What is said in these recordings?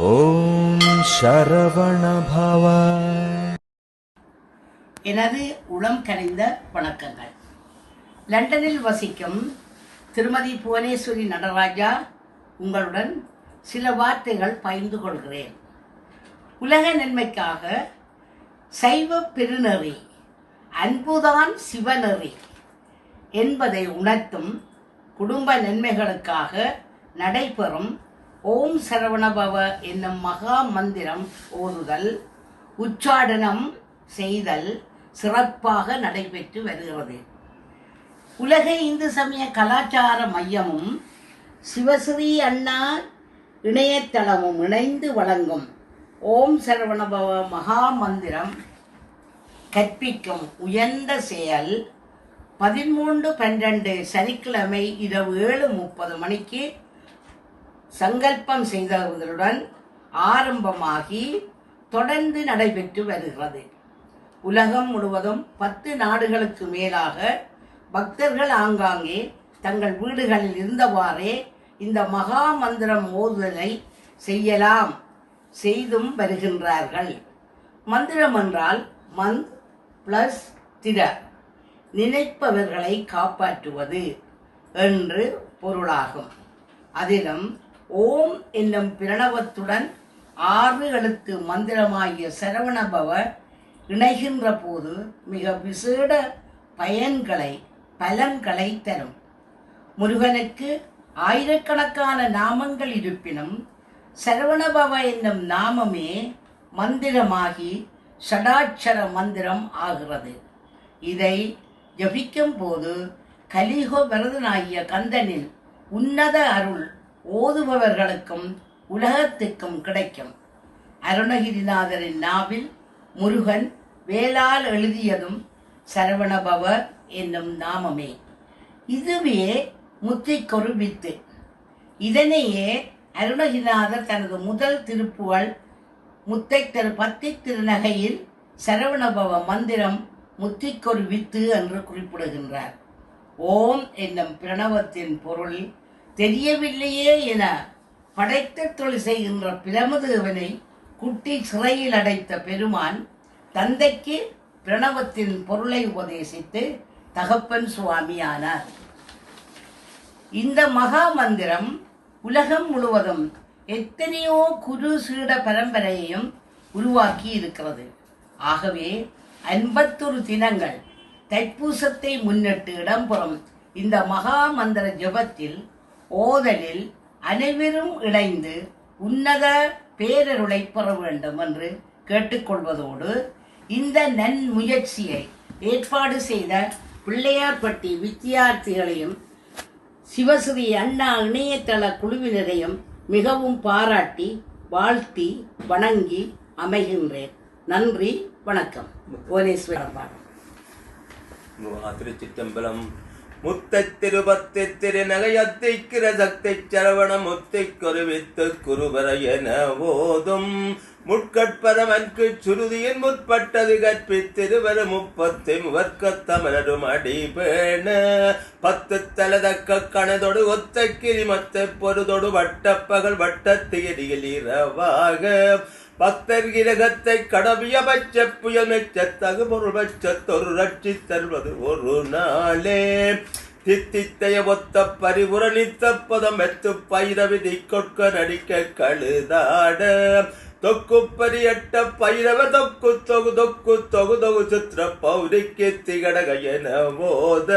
ஓம் சரவணபவ. எனது உளம் கனிந்த வணக்கங்கள். லண்டனில் வசிக்கும் திருமதி புவனேஸ்வரி நடராஜா உங்களுடன் சில வார்த்தைகள் பகிர்ந்து கொள்கிறேன். உலக நன்மைக்காக சைவ பெருநெறி அன்புதான் சிவநெறி என்பதை உணர்த்தும் குடும்ப நன்மைகளுக்காக நடைபெறும் ஓம் சரவணபவ என்னும் மகா மந்திரம் ஓதுதல் உச்சாடனம் செய்தல் சிறப்பாக நடைபெற்று வருகிறது. உலக இந்து சமய கலாச்சார மையமும் சிவஸ்ரீ அண்ணா இணையதளமும் இணைந்து வழங்கும் ஓம் சரவணபவ மகா மந்திரம் கற்பிக்கும் உயர்ந்த செயல் பதிமூன்று பன்னிரண்டு சனிக்கிழமை இரவு ஏழு முப்பது மணிக்கு சங்கல்பம் செய்தவர்களுடன் ஆரம்பமாகி தொடர்ந்து நடைபெற்று வருகிறது. உலகம் முழுவதும் பத்து நாடுகளுக்கு மேலாக பக்தர்கள் ஆங்காங்கே தங்கள் வீடுகளில் இருந்தவாறே இந்த மகா மந்திரம் ஓதுதலை செய்யலாம் செய்தும் வருகின்றார்கள். மந்திரம் என்றால் மந்த் பிளஸ் திர நினைப்பவர்களை காப்பாற்றுவது என்று பொருளாகும். அதிலும் ஓம் என்னும் பிரணவத்துடன் ஆறு எழுத்து மந்திரமாகிய சரவணபவ இணைகின்ற போது மிக விசேட பயன்களை பலன்களை தரும். முருகனுக்கு ஆயிரக்கணக்கான நாமங்கள் இருப்பினும் சரவணபவ என்னும் நாமமே மந்திரமாகி ஷடாட்சர மந்திரம் ஆகிறது. இதை ஜபிக்கும் போது கலிகோ வரதனாகிய கந்தனில் உன்னத அருள் ஓதுபவர்களுக்கும் உலகத்துக்கும் கிடைக்கும். அருணகிரிநாதரின் நாவில் முருகன் வேளால் எழுதியதும் சரவணபவ என்னும் நாமமே. இதுவே முத்திக்கொரு வித்து. இதனையே அருணகிரிநாதர் தனது முதல் திருப்புகழ் முத்தை திரு பத்தி திருநகையில் சரவணபவ மந்திரம் முத்திக்கொரு வித்து என்று குறிப்பிடுகின்றார். ஓம் என்னும் பிரணவத்தின் பொருள் தெரியவில்லையே என படைத்த தொழில் செய்கின்ற பிரமதேவனை குட்டி சிறையில் அடைத்த பெருமான் தந்தைக்கு பிரணவத்தின் பொருளை உபதேசித்து தகப்பன் சுவாமியானார். இந்த மகா மந்திரம் உலகம் முழுவதும் எத்தனையோ குரு சீட பரம்பரையையும் உருவாக்கி இருக்கிறது. ஆகவே ஐம்பத்தொரு தினங்கள் தைப்பூசத்தை முன்னிட்டு இடம்பெறும் இந்த மகா மந்திர ஜபத்தில் ஓதலில் அனைவரும் இணைந்து உன்னத பேரருளை பெற வேண்டும் என்று கேட்டுக்கொள்வதோடு இந்த நன்முயற்சியை ஏற்பாடு செய்த பிள்ளையார்பட்டி வித்தியார்த்திகளையும் சிவஸ்ரீ அண்ணா இணையதள குழுவினரையும் மிகவும் பாராட்டி வாழ்த்தி வணங்கி அமைகின்றேன். நன்றி வணக்கம். புவனேஸ்வரர் திருச்சிற்றம்பலம் முத்தை திருபத்தி திருநகையத்திக்கிற சக்தி சரவண முத்தை குருவித்து குருவர என ஓதும். முட்கட்பரமன்கு சுருதியின் முற்பட்டது கற்பித்திருவரு முப்பத்தி முவர்க்கத்தமரடும் அடிபேண பத்து தலதக்க கணதொடு ஒத்த கிரிமத்தை பொருதொடு வட்டப்பகல் வட்டத்தியடியில் இரவாக. பக்தர் கிரகத்தை கடவிய பச்ச புயல் மெச்சத்தகு பொருள் பச்சத்தொரு ரட்சி தருவது ஒரு நாளே. தித்தித்தைய ஒத்த பரிபுரணித்த பதம் எத்து பைரவி கொட்க நடிக்க கழுதாட. தொக்கு பரியட்ட பைரவ தொக்கு தொகு தொக்கு தொகு தொகு சித்திர பௌரிக்கு திகடக என போத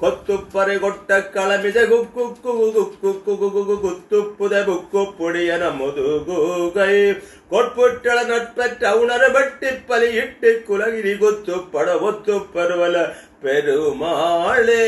கொத்துப்பறை கொட்ட களமிஜ குக்கு குகு குக்கு குகு குத்து புத புக்கு புடியன முதுகுகை கொட்புட்டள நட்பற்ற உணர வட்டி பலியிட்டு குலகிரி குத்து பட ஒத்து பருவல பெருமாளே